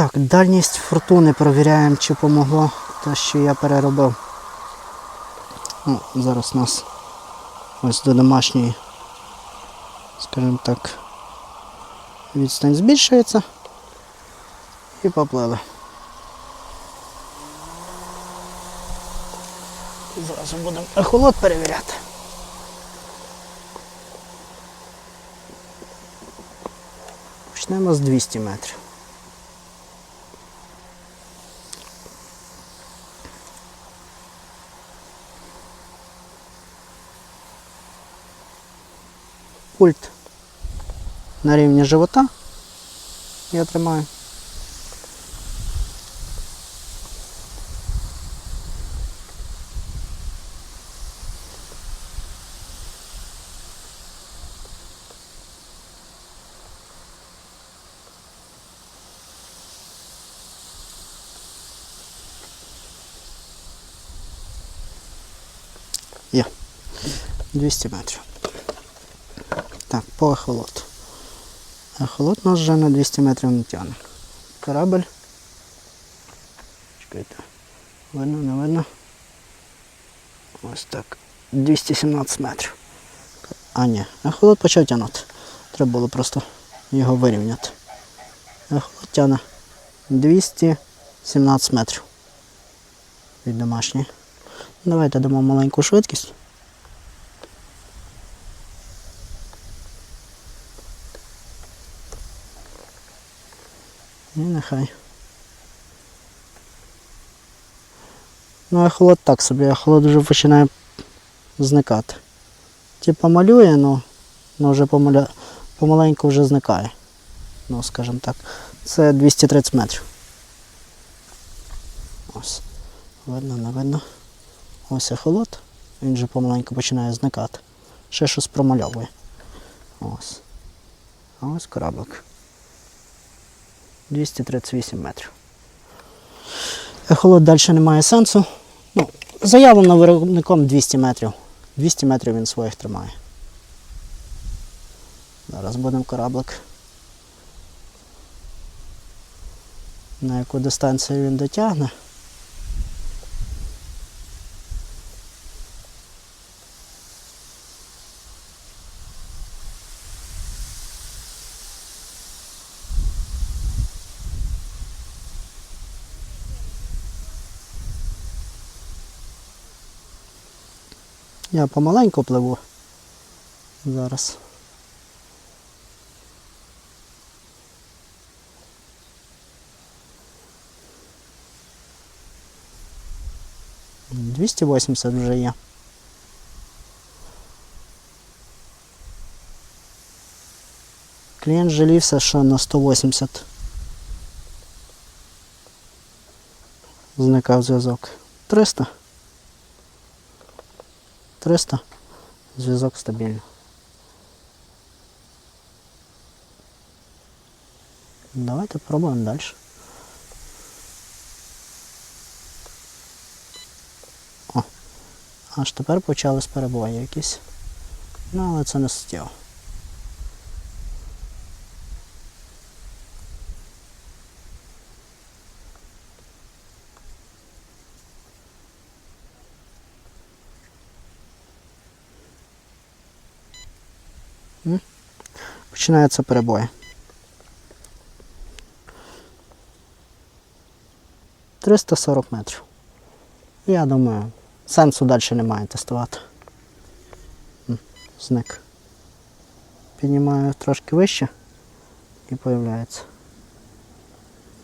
Так, дальність фортуни перевіряємо, чи помогло те, що я переробив. Ну, зараз нас ось до домашньої, скажімо так, відстань збільшується. І поплили. Зразу будемо ехолот перевіряти. Почнемо з 200 метрів. Пульт на рівні живота. Я тримаю. Є. 200 метрів. Так, по ехолоту. Ехолот нас вже на 200 метрів не тягне. Корабль. Чекайте. Видно, не видно. Ось так. 217 метрів. А, ні, ехолот почав тягнути. Треба було просто його вирівняти. Ехолот тягне 217 метрів. Від домашньої. Давайте дамо маленьку швидкість. І нехай. Ну, ехолот так собі, ехолот вже починає зникати. Типа малює, ну, ну вже помаля... помаленьку вже зникає. Ну, скажімо так. Це 230 метрів. Ось. Видно, не видно. Ось ехолот. Він вже помаленьку починає зникати. Ще щось промальовує. Ось. А ось кораблик. 238 метрів. Ехолот далі не має сенсу. Ну, заявлено виробником 200 метрів. 200 метрів він своїх тримає. Зараз будемо кораблик. На яку дистанцію він дотягне. Я помаленьку пливу зараз. Двісті вісімдесят вже є. Клієнт жалівся, що на 180 зникав зв'язок. 300. 300. Зв'язок стабільний. Давайте пробуємо далі. О, аж тепер почались перебої якісь. Ну, але це не суттєво. Починаються перебої. Триста сорок метрів. Я думаю, сенсу далі немає тестувати. Зник. Піднімаю трошки вище і появляється.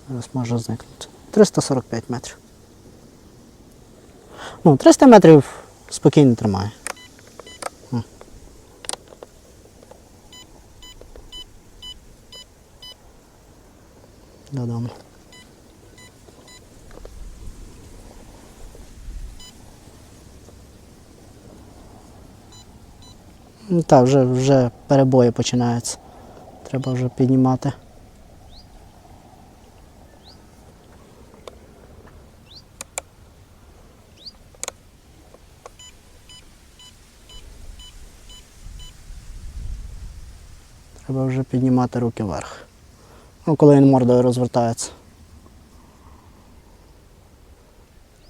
Зараз може зникнути. 345 метрів. Ну, 300 метрів спокійно тримає. Додому. Ну, Так, вже, вже перебої починаються. Треба вже піднімати. Треба вже піднімати руки вверх. Ну, коли він мордою розвертається.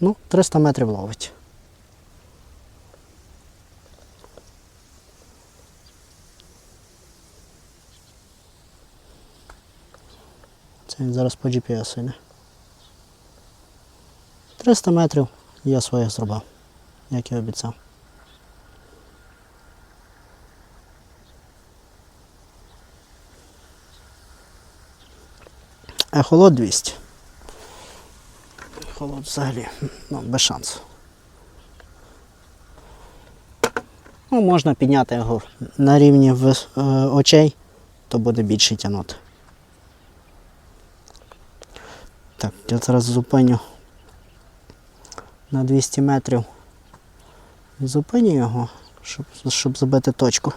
Ну, 300 метрів ловить. Це він зараз по GPS йде. 300 метрів я своє зробив, як і обіцяв. Ехолот 200. Холод взагалі ну, без шансу. Ну, можна підняти його на рівні е, очей, то буде більше тягнути. Так, я зараз зупиню на 200 метрів. Зупиню його, щоб, щоб забити точку.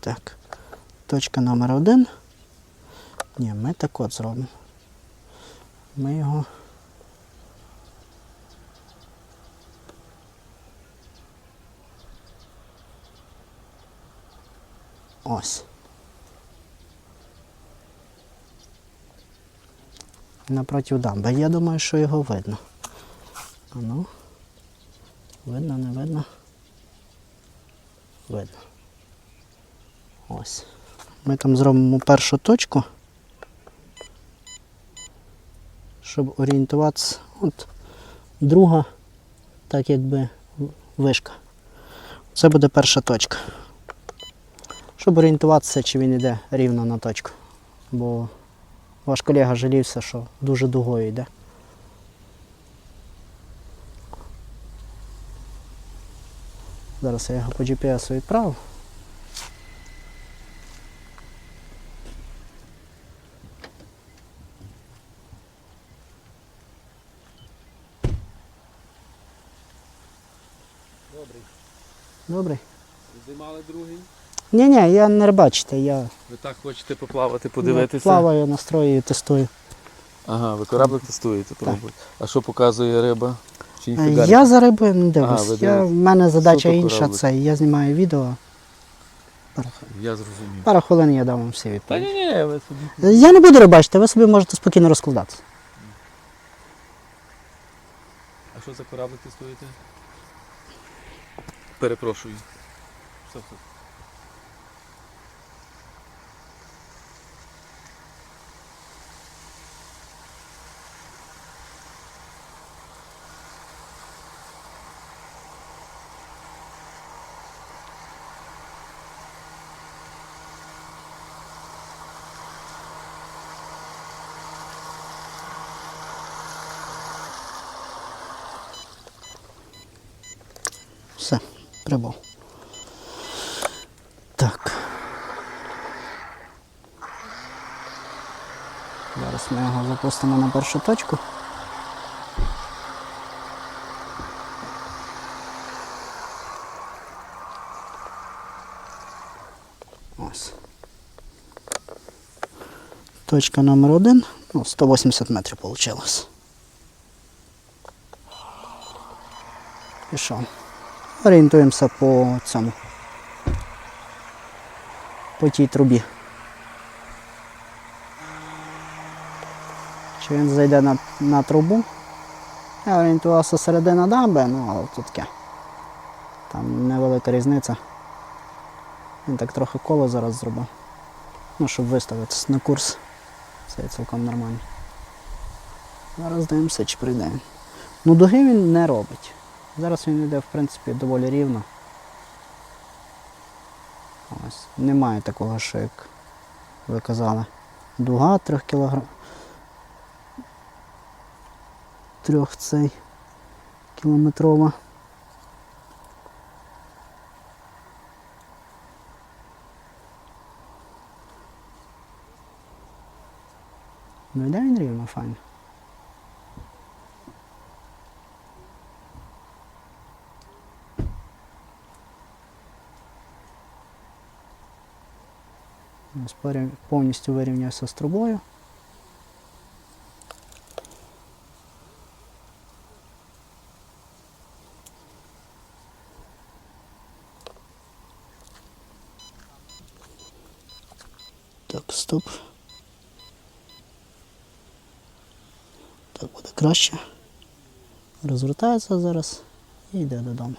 Так. Точка номер один. Ні, ми так от зробимо. Ми його. Ось. Напротив дамби. Я думаю, що його видно. А ну. Видно, не видно? Видно. Ось. Ми там зробимо першу точку, щоб орієнтуватися. От друга, так якби вишка. Це буде перша точка. Щоб орієнтуватися, чи він йде рівно на точку. Бо ваш колега жалівся, що дуже дугою йде. Зараз я його по GPS відправив. Ні, ні, я не рибачите, я Ви так хочете поплавати, подивитися? плаваю, настрою, тестую. Ага, ви кораблик тестуєте, пробуєте. А що показує риба? Чи Е, ніфіга? Я за рибою не дивлюсь. ви я, в мене задача Суто інша, кораблик. це я знімаю відео. Я зрозумів. пару хвилин я дам вам всі Та відповіді. ні, ні, ви собі. Я не буду рибачити, ви собі можете спокійно розкладатися. А що за кораблик тестуєте? Перепрошую. Все. Все, прибув. Так. Зараз ми його запустимо на першу точку. Ось. Точка номер один. Ну, 180 метрів вийшло. Пішов. Орієнтуємося по цьому. По тій трубі. Чи він зайде на, на трубу? Я орієнтувався середина дамби, ну але тут таке. Там невелика різниця. Він так трохи коло зараз зробив. Ну, щоб виставитися на курс. Це цілком нормально. Зараз дивимося, чи прийде. Ну, дуги він не робить. Зараз він йде, в принципі, доволі рівно. Ось. Немає такого, що як ви казали. Дуга 3 кілограм. Трьох цей кілометрова. Ну йде він рівно, файно. Полностью вирівнявся з трубою. Так, стоп. Так будет краще. Развертается, зараз і йде додому.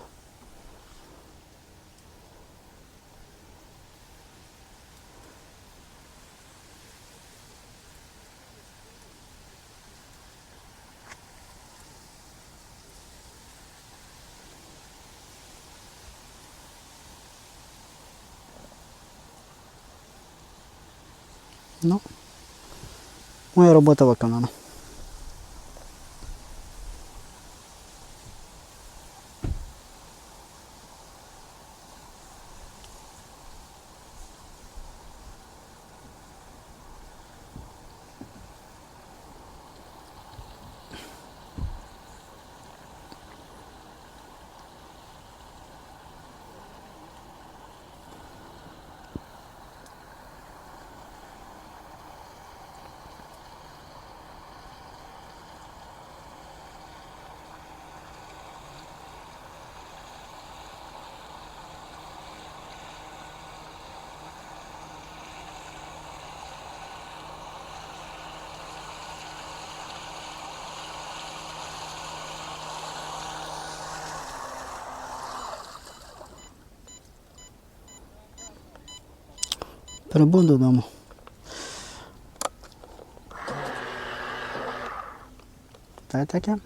Ну, моя робота виконана. Перебув додому. Та й таке.